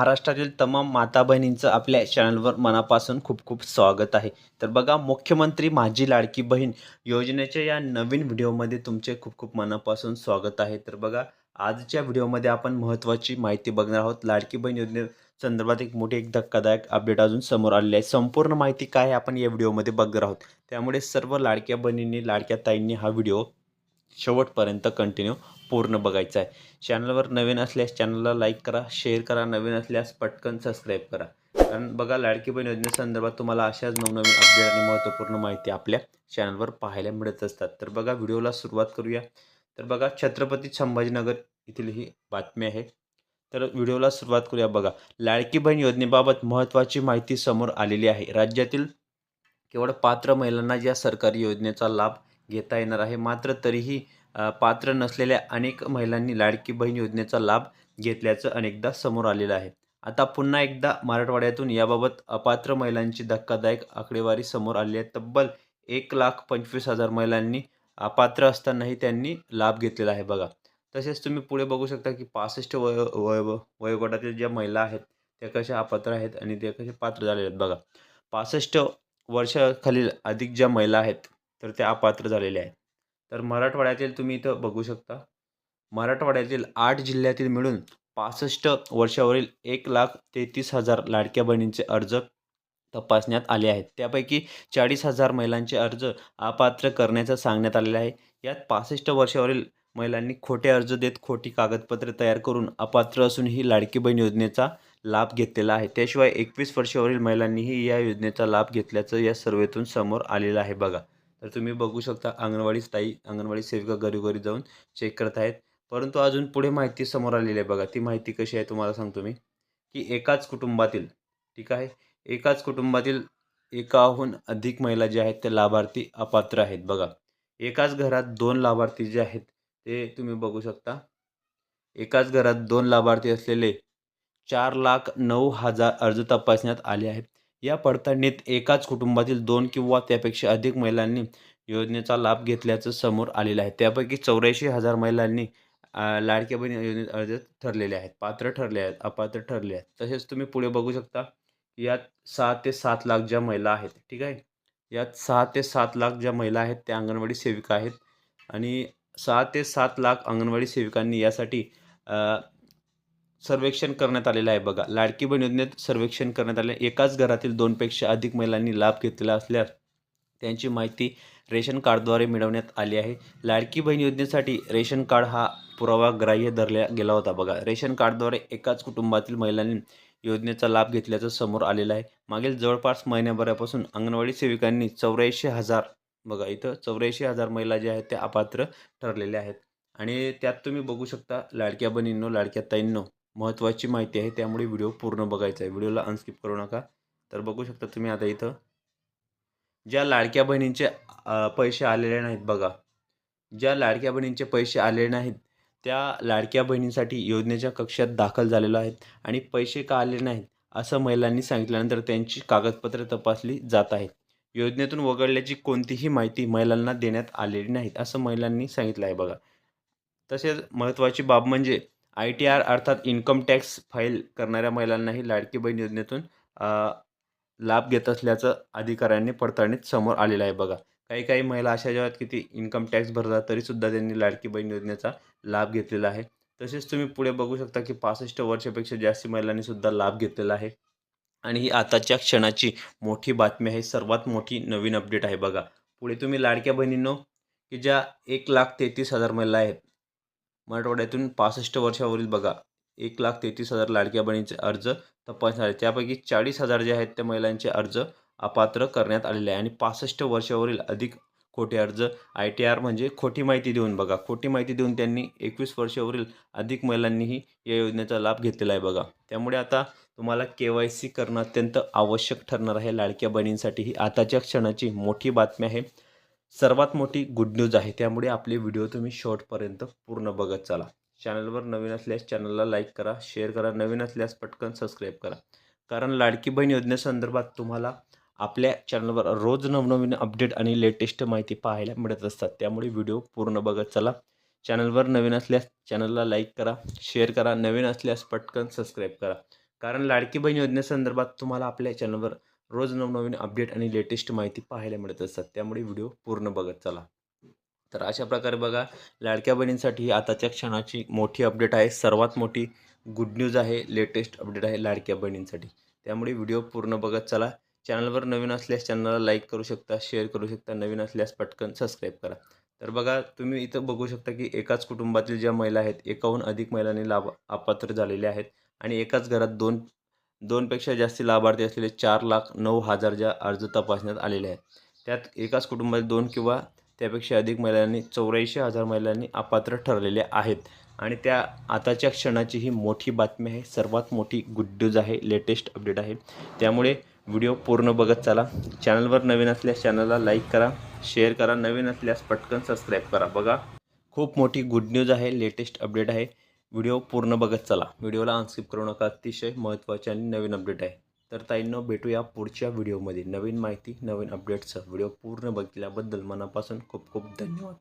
महाराष्ट्रातील तमाम माता बहिणींचं आपल्या चॅनलवर मनापासून खूप खूप स्वागत आहे. तर बघा मुख्यमंत्री माझी लाडकी बहीण योजनेच्या या नवीन व्हिडिओमध्ये तुमचे खूप खूप मनापासून स्वागत आहे. तर बघा आजच्या व्हिडिओमध्ये आपण महत्त्वाची माहिती बघणार आहोत. लाडकी बहीण योजने संदर्भात एक मोठी एक धक्कादायक अपडेट अजून समोर आलेली आहे. संपूर्ण माहिती काय आपण या व्हिडिओमध्ये बघणार आहोत. त्यामुळे सर्व लाडक्या बहिणींनी लाडक्या ताईंनी हा व्हिडिओ शेवटपर्यंत कंटिन्यू पूर्ण बघायचा आहे. चॅनलवर नवीन असल्यास चॅनलला लाईक करा शेअर करा नवीन असल्यास पटकन सबस्क्राईब करा. कारण बघा लाडकी बहीण योजनेसंदर्भात तुम्हाला अशाच नवनवीन अपडेट आणि महत्त्वपूर्ण माहिती आपल्या चॅनलवर पाहायला मिळत असतात. तर बघा व्हिडिओला सुरुवात करूया. तर बघा छत्रपती संभाजीनगर येथील ही बातमी आहे. तर व्हिडिओला सुरुवात करूया बघा. लाडकी बहीण योजनेबाबत महत्त्वाची माहिती समोर आलेली आहे. राज्यातील केवळ पात्र महिलांना या सरकारी योजनेचा लाभ घेता येणार आहे. मात्र तरीही पात्र नसलेल्या अनेक महिलांनी लाडकी बहीण योजनेचा लाभ घेतल्याचं अनेकदा समोर आलेलं आहे. आता पुन्हा एकदा मराठवाड्यातून याबाबत अपात्र महिलांची धक्कादायक आकडेवारी समोर आली आहे. तब्बल एक लाख पंचवीस हजार महिलांनी अपात्र असतानाही त्यांनी लाभ घेतलेला आहे बघा. तसेच तुम्ही पुढे बघू शकता की पासष्ट वय वय वयोगटातील ज्या महिला आहेत त्या कशा अपात्र आहेत आणि त्या कशा पात्र झालेल्या आहेत बघा. पासष्ट वर्षाखालील अधिक ज्या महिला आहेत तर ते अपात्र झालेले आहेत. तर मराठवाड्यातील तुम्ही इथं बघू शकता. मराठवाड्यातील आठ जिल्ह्यातील मिळून पासष्ट वर्षावरील एक लाख तेहतीस हजार लाडक्या बहिणींचे अर्ज तपासण्यात आले आहेत. त्यापैकी चाळीस हजार महिलांचे अर्ज अपात्र करण्याचं सांगण्यात आलेलं आहे. यात पासष्ट वर्षावरील महिलांनी खोटे अर्ज देत खोटी कागदपत्रे तयार करून अपात्र असूनही लाडकी बहीण योजनेचा लाभ घेतलेला आहे. त्याशिवाय एकवीस वर्षावरील महिलांनीही या योजनेचा लाभ घेतल्याचं या सर्वेतून समोर आलेलं आहे बघा. तर तुम्ही बघू शकता अंगणवाडी स्थायी अंगणवाडी सेविका घरोघरी जाऊन चेक करत आहेत. परंतु अजून पुढे माहिती समोर आलेली आहे बघा. ती माहिती कशी आहे तुम्हाला सांगतो मी. की एकाच कुटुंबातील ठीक आहे? एकाच कुटुंबातील एकाहून अधिक महिला ज्या आहेत त्या लाभार्थी अपात्र आहेत बघा. एकाच घरात दोन लाभार्थी जे आहेत ते तुम्ही बघू शकता. एकाच घरात दोन लाभार्थी असलेले चार लाख नऊ हजार अर्ज तपासण्यात आले आहेत. या पडताळणीत एकाच कुटुंबातील दोन किंवा त्यापेक्षा अधिक महिलांनी योजनेचा लाभ घेतल्याचं समोर आलेलं आहे. त्यापैकी चौऱ्याऐंशी हजार महिलांनी लाडक्या बहीण योजनेत अर्ज ठरलेले आहेत. पात्र ठरले आहेत अपात्र ठरले आहेत. तसेच तुम्ही पुढे बघू शकता यात सहा ते सात लाख ज्या महिला आहेत ठीक आहे? यात सहा ते सात लाख ज्या महिला आहेत त्या अंगणवाडी सेविका आहेत. आणि सहा ते सात लाख अंगणवाडी सेविकांनी यासाठी सर्वेक्षण करण्यात आलेलं आहे बघा. लाडकी बहीण योजनेत सर्वेक्षण करण्यात आले एकाच घरातील दोनपेक्षा अधिक महिलांनी लाभ घेतलेला असल्यास त्यांची माहिती रेशन कार्डद्वारे मिळवण्यात आली आहे. लाडकी बहीण योजनेसाठी रेशन कार्ड हा पुरावा ग्राह्य धरला गेला होता बघा. रेशन कार्डद्वारे एकाच कुटुंबातील महिलांनी योजनेचा लाभ घेतल्याचं समोर आलेलं आहे. मागील जवळपास महिन्याभरापासून अंगणवाडी सेविकांनी चौऱ्याऐंशी हजार बघा इथं चौऱ्याऐंशी हजार महिला ज्या आहेत त्या अपात्र ठरलेल्या आहेत. आणि त्यात तुम्ही बघू शकता लाडक्या बहिणींनो लाडक्या ताईंनो महत्त्वाची माहिती आहे त्यामुळे व्हिडिओ पूर्ण बघायचा आहे. व्हिडिओला अनस्किप करू नका. तर बघू शकता तुम्ही आता इथं. ज्या लाडक्या बहिणींचे पैसे आलेले नाहीत बघा. ज्या लाडक्या बहिणींचे पैसे आलेले नाहीत त्या लाडक्या बहिणींसाठी योजनेच्या कक्षात दाखल झालेलो आहेत आणि पैसे का आले नाहीत असं महिलांनी सांगितल्यानंतर त्यांची कागदपत्रे तपासली जात आहेत. योजनेतून वगळल्याची कोणतीही माहिती महिलांना देण्यात आलेली नाहीत असं महिलांनी सांगितलं आहे बघा. तसेच महत्त्वाची बाब म्हणजे आय टी आर अर्थात इन्कम टॅक्स फाईल करणाऱ्या महिलांनाही लाडकी बहीण योजनेतून लाभ घेत असल्याचं अधिकाऱ्यांनी पडताळणीत समोर आलेलं आहे बघा. काही काही महिला अशा ज्या आहेत की ती इन्कम टॅक्स भरतात तरीसुद्धा त्यांनी लाडकी बहीण योजनेचा लाभ घेतलेला आहे. तसेच तुम्ही पुढे बघू शकता की पासष्ट वर्षापेक्षा जास्त महिलांनी सुद्धा लाभ घेतलेला आहे. आणि ही आताच्या क्षणाची मोठी बातमी आहे. सर्वात मोठी नवीन अपडेट आहे बघा. पुढे तुम्ही लाडक्या बहिणींनो की ज्या एक लाख तेहतीस हजार महिला आहेत मराठवाड्यातून पासष्ट वर्षावरील बघा एक लाख तेहतीस हजार लाडक्या बहिणीचे अर्ज तपासण्यात आले त्यापैकी चाळीस हजार जे आहेत त्या महिलांचे अर्ज अपात्र करण्यात आलेले आहे. आणि पासष्ट वर्षावरील अधिक खोटे अर्ज आय टी आर म्हणजे खोटी माहिती देऊन बघा. खोटी माहिती देऊन त्यांनी एकवीस वर्षावरील अधिक महिलांनीही या योजनेचा लाभ घेतलेला आहे बघा. त्यामुळे आता तुम्हाला के वाय सी करणं अत्यंत आवश्यक ठरणार आहे. लाडक्या बहिणींसाठी ही आताच्या क्षणाची मोठी बातमी आहे. सर्वात मोठी गुड न्यूज आहे. त्यामुळे आपले व्हिडिओ तुम्ही शॉर्टपर्यंत पूर्ण बघत चला. चॅनलवर नवीन असल्यास चॅनलला लाईक करा शेअर करा नवीन असल्यास पटकन सबस्क्राईब करा. कारण लाडकी बहीण योजनेसंदर्भात तुम्हाला आपल्या चॅनलवर रोज नवनवीन अपडेट आणि लेटेस्ट माहिती पाहायला मिळत असतात. त्यामुळे व्हिडिओ पूर्ण बघत चला. चॅनलवर नवीन असल्यास चॅनलला लाईक करा शेअर करा नवीन असल्यास पटकन सबस्क्राईब करा. कारण लाडकी बहीण योजनेसंदर्भात तुम्हाला आपल्या चॅनलवर रोज नवनवीन अपडेट आणि लेटेस्ट माहिती पाहायला मिळत असतात. त्यामुळे व्हिडिओ पूर्ण बघत चला. तर अशा प्रकारे बघा लाडक्या बहिणींसाठी ही आताच्या क्षणाची मोठी अपडेट आहे. सर्वात मोठी गुड न्यूज आहे लेटेस्ट अपडेट आहे लाडक्या बहिणींसाठी. त्यामुळे व्हिडिओ पूर्ण बघत चला. चॅनलवर नवीन असल्यास चॅनलला लाईक करू शकता शेअर करू शकता. नवीन असल्यास पटकन सबस्क्राईब करा. तर बघा तुम्ही इथं बघू शकता की एकाच कुटुंबातील ज्या महिला आहेत एकाहून अधिक महिलांनी लाभ अपात्र झालेल्या आहेत आणि एकाच घरात दोन दोनपेक्षा जास्ती लाभार्थी असलेले चार लाख नऊ हजार ज्या अर्ज तपासण्यात आलेले आहेत. त्यात एकाच कुटुंबात दोन किंवा त्यापेक्षा अधिक महिलांनी चौऱ्याऐंशी हजार महिलांनी अपात्र ठरलेले आहेत. आणि त्या आताच्या क्षणाची ही मोठी बातमी आहे. सर्वात मोठी गुड न्यूज आहे. लेटेस्ट अपडेट आहे. त्यामुळे व्हिडिओ पूर्ण बघत चला. चॅनलवर नवीन असल्यास चॅनलला लाईक करा. शेअर करा. नवीन असल्यास पटकन सबस्क्राईब करा. बघा. खूप मोठी गुड न्यूज आहे. लेटेस्ट अपडेट आहे. व्हिडिओ पूर्ण बघत चला. व्हिडिओला अनस्किप करू नका. अतिशय महत्त्वाचे आणि नवीन अपडेट आहे. तर ताईंनो भेटूया पुढच्या व्हिडिओमध्ये. नवीन माहिती नवीन अपडेट्सचं व्हिडिओ पूर्ण बघितल्याबद्दल मनापासून खूप खूप धन्यवाद.